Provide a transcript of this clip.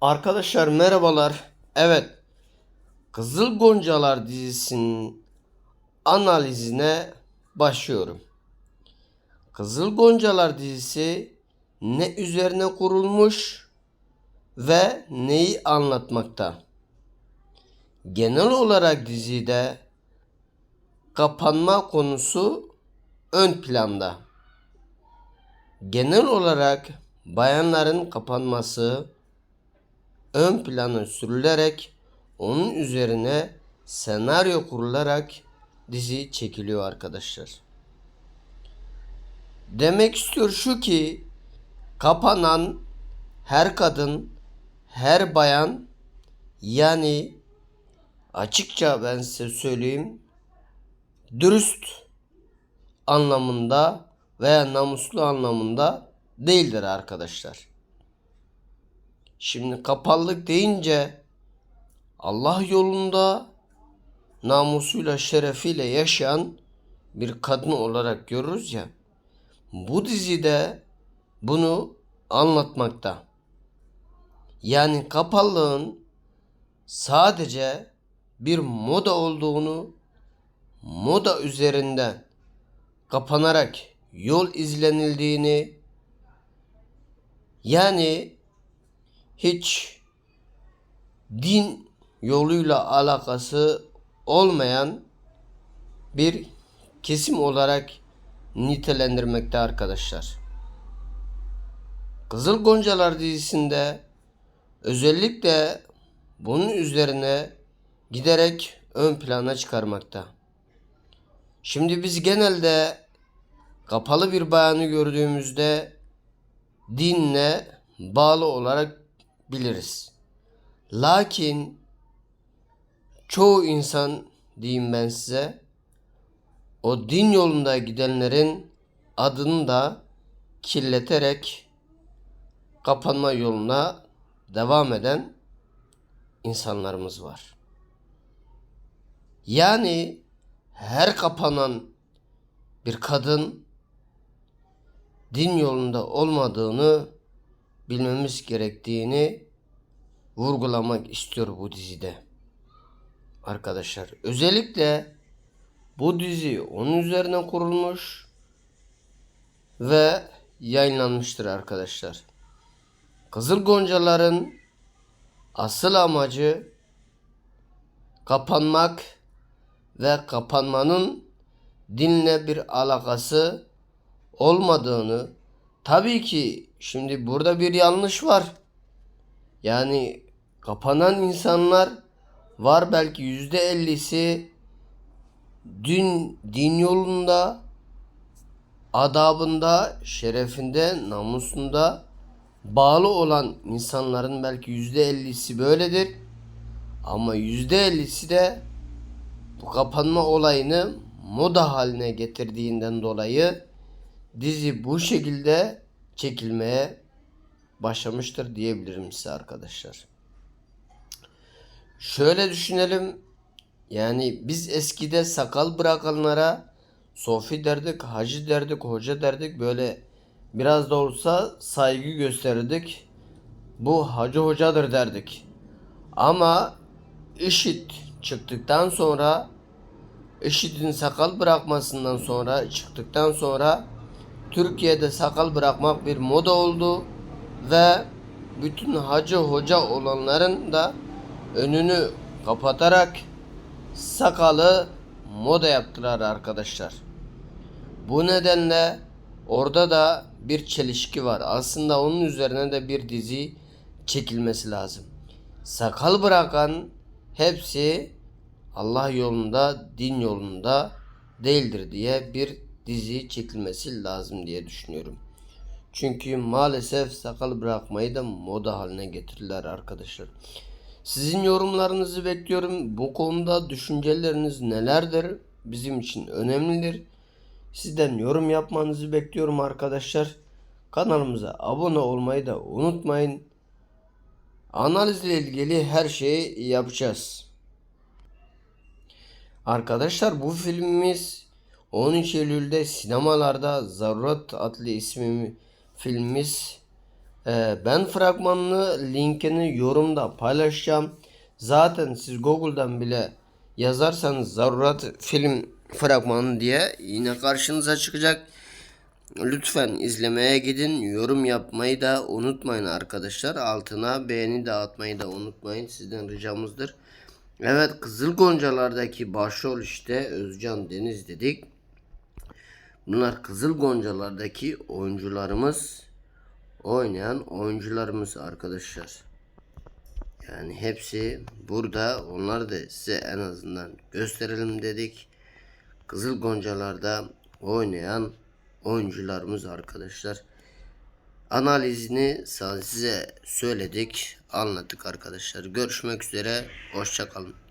Arkadaşlar merhabalar. Evet. Kızıl Goncalar dizisinin analizine başlıyorum. Kızıl Goncalar dizisi ne üzerine kurulmuş ve neyi anlatmakta? Genel olarak dizide kapanma konusu ön planda. Genel olarak bayanların kapanması ön plana sürülerek onun üzerine senaryo kurularak dizi çekiliyor arkadaşlar. Demek istiyor şu ki kapanan her kadın, her bayan yani açıkça ben size söyleyeyim dürüst anlamında veya namuslu anlamında değildir arkadaşlar. Şimdi kapallık deyince Allah yolunda namusuyla şerefiyle yaşayan bir kadın olarak görürüz ya. Bu dizide bunu anlatmakta. Yani kapallığın sadece bir moda olduğunu, moda üzerinde kapanarak yol izlenildiğini, yani hiç din yoluyla alakası olmayan bir kesim olarak nitelendirmekte arkadaşlar. Kızıl Goncalar dizisinde özellikle bunun üzerine giderek ön plana çıkarmakta. Şimdi biz genelde kapalı bir bayanı gördüğümüzde dinle bağlı olarak biliriz. Lakin çoğu insan diyeyim ben size o din yolunda gidenlerin adını da kirleterek kapanma yoluna devam eden insanlarımız var. Yani her kapanan bir kadın din yolunda olmadığını bilmemiz gerektiğini vurgulamak istiyor bu dizide. Arkadaşlar özellikle bu dizi onun üzerine kurulmuş ve yayınlanmıştır arkadaşlar. Kızıl Goncaların asıl amacı kapanmak ve kapanmanın dinle bir alakası olmadığını tabii ki şimdi burada bir yanlış var. Yani kapanan insanlar var belki yüzde ellisi din, din yolunda adabında, şerefinde, namusunda bağlı olan insanların belki yüzde ellisi böyledir. Ama yüzde ellisi de bu kapanma olayını moda haline getirdiğinden dolayı dizi bu şekilde çekilmeye başlamıştır diyebilirim size arkadaşlar. Şöyle düşünelim. Yani biz eskide sakal bırakanlara sofi derdik, hacı derdik, hoca derdik. Böyle biraz da olsa saygı gösterirdik. Bu hacı hocadır derdik. Ama IŞİD çıktıktan sonra IŞİD'in sakal bırakmasından sonra çıktıktan sonra Türkiye'de sakal bırakmak bir moda oldu ve bütün hacı hoca olanların da önünü kapatarak sakalı moda yaptılar arkadaşlar. Bu nedenle orada da bir çelişki var. Aslında onun üzerine de bir dizi çekilmesi lazım. Sakal bırakan hepsi Allah yolunda, din yolunda değildir diye bir dizi çekilmesi lazım diye düşünüyorum. Çünkü maalesef sakal bırakmayı da moda haline getirdiler arkadaşlar. Sizin yorumlarınızı bekliyorum. Bu konuda düşünceleriniz nelerdir? Bizim için önemlidir. Sizden yorum yapmanızı bekliyorum arkadaşlar. Kanalımıza abone olmayı da unutmayın. Analizle ilgili her şeyi yapacağız. Arkadaşlar bu filmimiz 13 Eylül'de sinemalarda Zaruret adlı ismi filmimiz ben fragmanını linkini yorumda paylaşacağım. Zaten siz Google'dan bile yazarsanız Zarurat film fragmanı diye yine karşınıza çıkacak. Lütfen izlemeye gidin. Yorum yapmayı da unutmayın arkadaşlar. Altına beğeni de atmayı da unutmayın. Sizden ricamızdır. Evet Kızıl Goncalar'daki başrol işte Özcan Deniz dedik. Bunlar Kızıl Goncalar'daki oyuncularımız oynayan oyuncularımız arkadaşlar. Yani hepsi burada. Onları da size en azından gösterelim dedik. Kızıl Goncalar'da oynayan oyuncularımız arkadaşlar. Analizini size söyledik, anlattık arkadaşlar. Görüşmek üzere, hoşçakalın.